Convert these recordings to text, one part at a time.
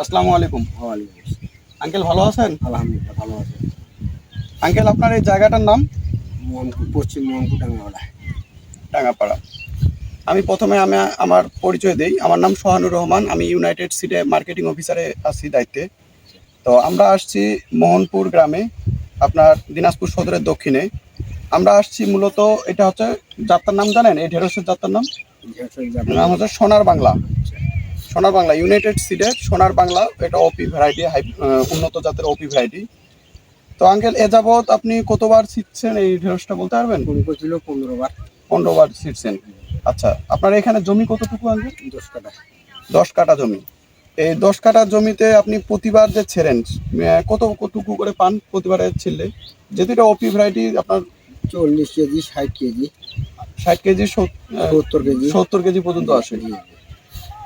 আসসালামু আলাইকুম। আঙ্কেল ভালো আছেন? আলহামদুলিল্লাহ ভালো আছে। আঙ্কেল আপনার এই জায়গাটার নাম? মোহাম্মদপুর পশ্চিম মোহাম্মদপুর ডাঙ্গাওয়ালা ডাঙ্গাপাড়া আমি প্রথমে আমি আমার পরিচয় দিই। আমার নাম সোহানুর রহমান। আমি ইউনাইটেড সিটে মার্কেটিং অফিসারে আছি দায়িত্বে। তো আমরা আসছি মোহনপুর গ্রামে আপনার দিনাজপুর সদরের দক্ষিণে। আমরা আসছি মূলত এটা হচ্ছে যাত্রার নাম জানেন? এই ঢেঁড়সের যাত্রার নাম? নাম হচ্ছে সোনার বাংলা। সোনার বাংলা ইউনাইটেড সিডের সোনার বাংলা এটা ওপি ভ্যারাইটি হাই উন্নত জাতের ওপি ভ্যারাইটি তো আঙ্কেল এ যাবৎ আপনি কতবার ছিটছেন এই ঢেঁড়সটা বলতে পারবেন? করেছিল পনেরো বার পনেরো বার। ছিটছেন। আচ্ছা আপনার এখানে জমি কতটুকু আঙ্কেল দশ কাটা দশ কাঠা জমি। এই দশ কাঠা জমিতে আপনি প্রতিবার যে ছেড়েন কত কতটুকু করে পান প্রতিবারে ছিললে যেহেতু এটা ওপি ভ্যারাইটি আপনার চল্লিশ কেজি ষাট কেজি। ষাট কেজি সত্তর কেজি। সত্তর কেজি পর্যন্ত আসে।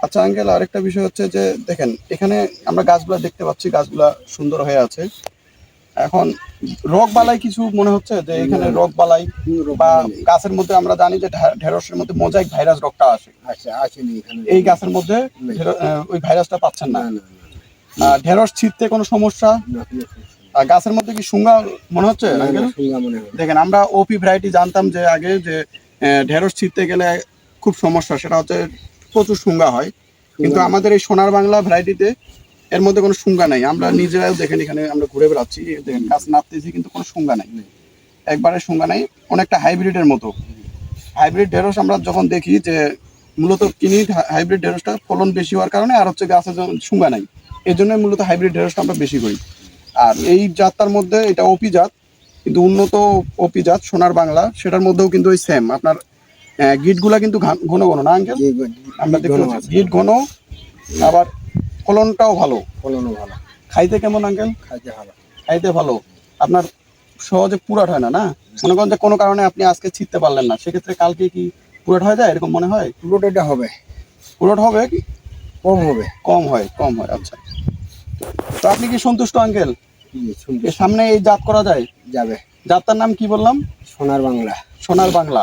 আচ্ছা আঙ্কেল আরেকটা বিষয় হচ্ছে যে দেখেন এখানে আমরা গাছগুলা দেখতে পাচ্ছি গাছগুলা সুন্দর হয়ে আছে এখন রোগ বালাই কিছু মনে হচ্ছে যে এখানে রোগ বালাই বা গাছের মধ্যে আমরা জানি যে ঢেঁড়সের মধ্যে মোজাইক ভাইরাস রোগটা আসে আচ্ছা এই গাছের মধ্যে। ওই ভাইরাসটা পাচ্ছেন না ঢেঁড়স ছিটতে কোনো সমস্যা। আর গাছের মধ্যে কি শুঙ্গা মনে হচ্ছে। দেখেন আমরা ওপি ভ্যারাইটি জানতাম যে আগে যে ঢেঁড়স ছিটতে গেলে খুব সমস্যা সেটা হচ্ছে প্রচুর শুঙ্গা হয়। কিন্তু আমাদের এই সোনার বাংলা ভ্যারাইটিতে এর মধ্যে কোনো শুঙ্গা নাই। আমরা নিজেরাও দেখেন এখানে আমরা ঘুরে বেড়াচ্ছি। দেখেন গাছ নাপতেছি কিন্তু কোনো শুঙ্গা নাই। একবারে শুঙ্গা নাই অনেকটা হাইব্রিডের মতো। হাইব্রিড ঢেঁড়স আমরা যখন দেখি যে মূলত কিনি হাইব্রিড ঢেঁড়সটা ফলন বেশি হওয়ার কারণে আর হচ্ছে গাছে শুঙ্গা নাই এই জন্য মূলত হাইব্রিড ঢেঁড়সটা আমরা বেশি করি। আর এই জাতটার মধ্যে এটা ওপি জাত কিন্তু উন্নত ওপি জাত সোনার বাংলা সেটার মধ্যেও কিন্তু ওই সেম আপনার গিটগুলা কিন্তু ঘন ঘন না আঙ্কেল? আমরা দেখতে পাচ্ছি গিট ঘন আবার ফলনটাও ভালো। ফলনও ভালো। খাইতে কেমন আঙ্কেল? খাইতে ভালো। খাইতে ভালো। আপনার সহজে পুরাট হয় না না? মনে করেন যে কোনো কারণে আপনি আজকে ছিটতে পারলেন না সেক্ষেত্রে কালকে কি পুরাট হয়ে যায় এরকম মনে হয়? পুরোট এটা হবে। পুরোট হবে কি? কম হবে। কম হয় কম হয় আচ্ছা। তো আপনি কি সন্তুষ্ট আঙ্কেল? সামনে এই জাত করা যায়? যাবে। জাতটার নাম কি বললাম? সোনার বাংলা। সোনার বাংলা।